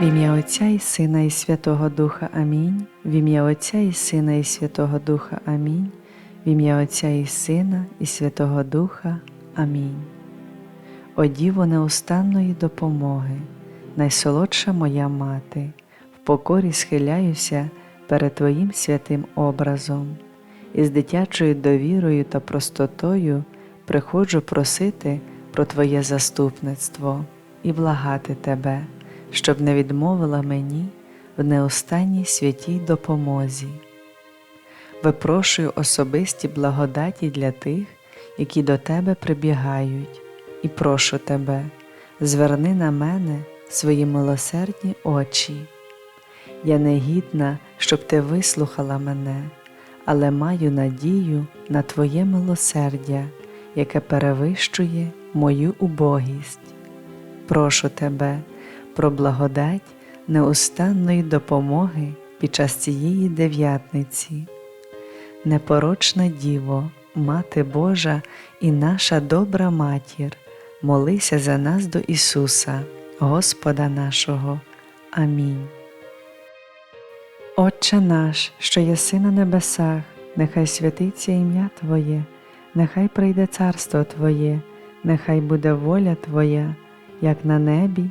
В ім'я Отця і Сина, і Святого Духа Амінь. В ім'я Отця і Сина, і Святого Духа Амінь. В ім'я Отця і Сина, і Святого Духа Амінь. О Діво неустанної допомоги, найсолодша моя мати, в покорі схиляюся перед Твоїм святим образом, і з дитячою довірою та простотою приходжу просити про Твоє заступництво і благати Тебе щоб не відмовила мені в неостанній святій допомозі. Випрошую особисті благодаті для тих, які до тебе прибігають, і прошу тебе, зверни на мене свої милосердні очі. Я не гідна, щоб ти вислухала мене, але маю надію на Твоє милосердя, яке перевищує мою убогість. Прошу тебе, про благодать неустанної допомоги під час цієї дев'ятниці. Непорочна Діво, Мати Божа і наша добра матір, молися за нас до Ісуса, Господа нашого. Амінь. Отче наш, що єси на небесах, нехай святиться ім'я Твоє, нехай прийде царство Твоє, нехай буде воля Твоя, як на небі,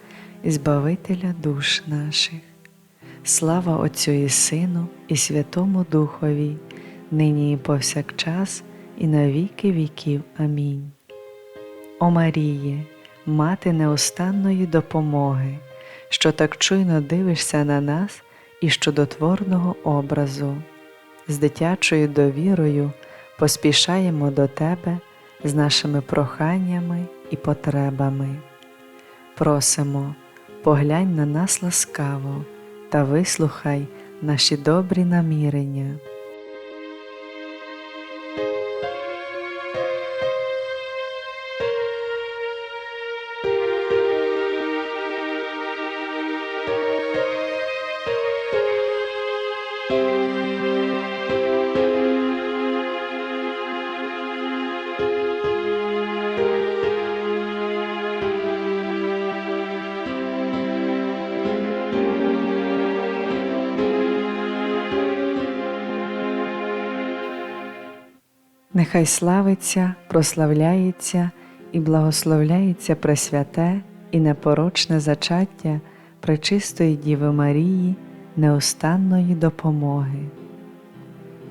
Збавителя душ наших. Слава Отцю і Сину, і Святому Духові, нині і повсякчас, і на віки віків. Амінь. О Маріє, мати неустанної допомоги, що так чуйно дивишся на нас і чудотворного образу, з дитячою довірою поспішаємо до Тебе з нашими проханнями і потребами. Просимо поглянь на нас ласкаво та вислухай наші добрі намірення. Нехай славиться, прославляється і благословляється Пресвяте і непорочне зачаття Пречистої Діви Марії, неустанної допомоги.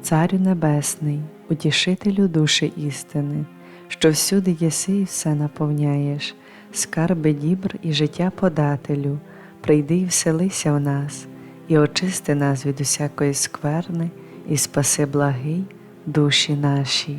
Царю Небесний, утішителю душі істини, що всюди єси і все наповняєш, скарби дібр і життя подателю, прийди і вселися в нас, і очисти нас від усякої скверни, і спаси благий душі наші.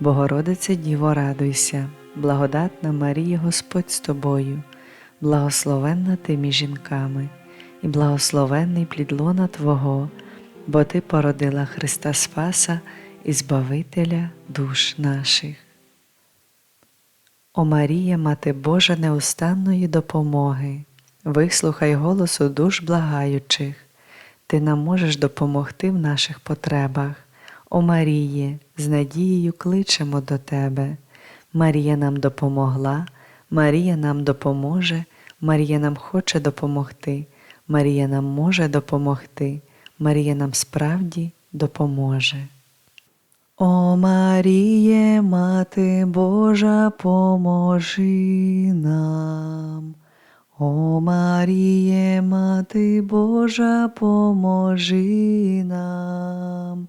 Богородице Діво, радуйся, благодатна Марія Господь з тобою, благословенна ти між жінками, і благословенний плід лона Твого, бо Ти породила Христа Спаса і Збавителя душ наших. О Марія, Мати Божа неустанної допомоги, вислухай голосу душ благаючих, Ти нам можеш допомогти в наших потребах. О Маріє, з надією кличемо до Тебе. Марія нам допомогла, Марія нам допоможе, Марія нам хоче допомогти, Марія нам може допомогти, Марія нам справді допоможе. О Маріє, Мати Божа, поможи нам. О Маріє, Мати Божа, поможи нам.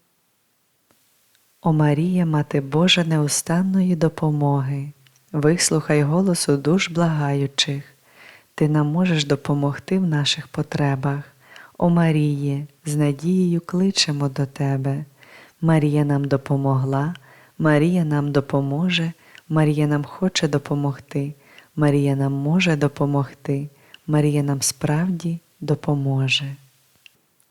О Марія, Мати Божа неустанної допомоги, вислухай голосу душ благаючих, Ти нам можеш допомогти в наших потребах. О Маріє, з надією кличемо до Тебе. Марія нам допомогла, Марія нам допоможе, Марія нам хоче допомогти, Марія нам може допомогти, Марія нам справді допоможе.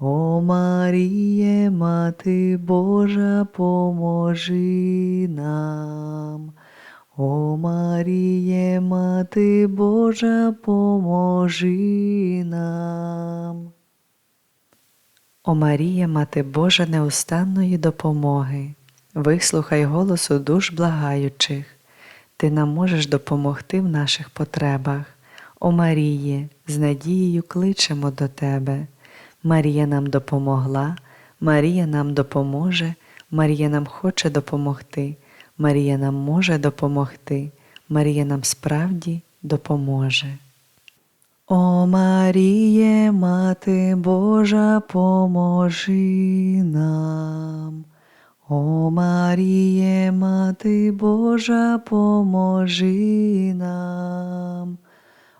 О Маріє, Мати Божа, поможи нам. О Маріє, Мати Божа, поможи нам. О Марія, Мати Божа неустанної допомоги, вислухай голосу душ благаючих, Ти нам можеш допомогти в наших потребах. О Маріє, з надією кличемо до Тебе. Марія нам допомогла, Марія нам допоможе, Марія нам хоче допомогти, Марія нам може допомогти, Марія нам справді допоможе. О Маріє, Мати Божа, поможи нам. О Маріє, Мати Божа, поможи нам.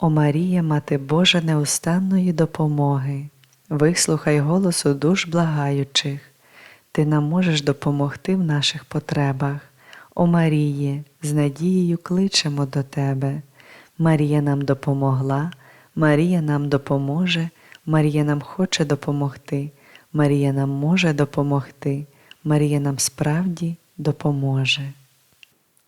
О Марія, Мати Божа неустанної допомоги, вислухай голосу душ благаючих, Ти нам можеш допомогти в наших потребах. О Маріє, з надією кличемо до Тебе. Марія нам допомогла, Марія нам допоможе, Марія нам хоче допомогти, Марія нам може допомогти, Марія нам справді допоможе.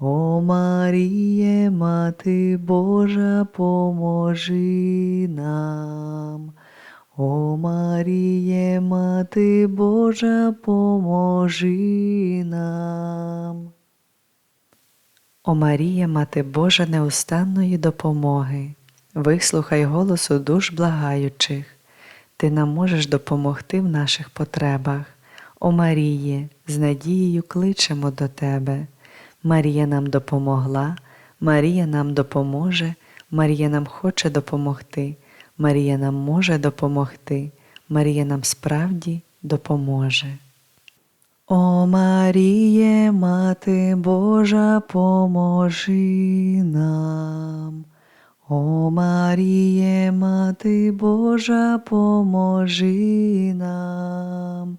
О Маріє, Мати Божа, поможи нам. О Маріє, Мати Божа, поможи нам. О Марія, Мати Божа неустанної допомоги, вислухай голосу душ благаючих, Ти нам можеш допомогти в наших потребах. О Маріє, з надією кличемо до Тебе. Марія нам допомогла, Марія нам допоможе, Марія нам хоче допомогти, Марія нам може допомогти, Марія нам справді допоможе. О Маріє, Мати Божа, поможи нам. О Маріє, Мати Божа, поможи нам.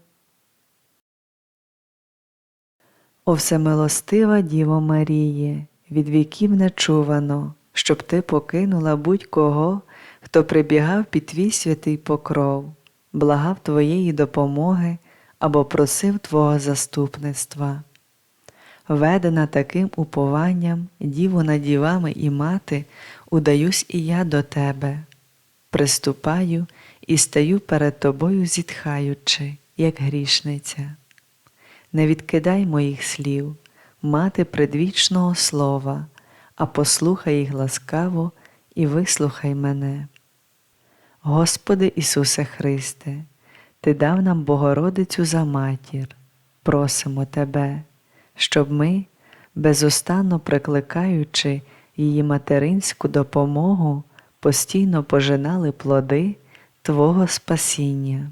О всемилостива Діво Маріє, від віків не чувано, щоб ти покинула будь-кого, хто прибігав під твій святий покров, благав твоєї допомоги або просив Твого заступництва. Ведена таким упованням, діву над дівами і мати, удаюсь і я до тебе, приступаю і стаю перед тобою, зітхаючи, як грішниця. Не відкидай моїх слів, мати предвічного слова, а послухай їх ласкаво і вислухай мене. Господи Ісусе Христе, Ти дав нам Богородицю за матір, просимо Тебе, щоб ми, безустанно прикликаючи її материнську допомогу, постійно пожинали плоди Твого спасіння.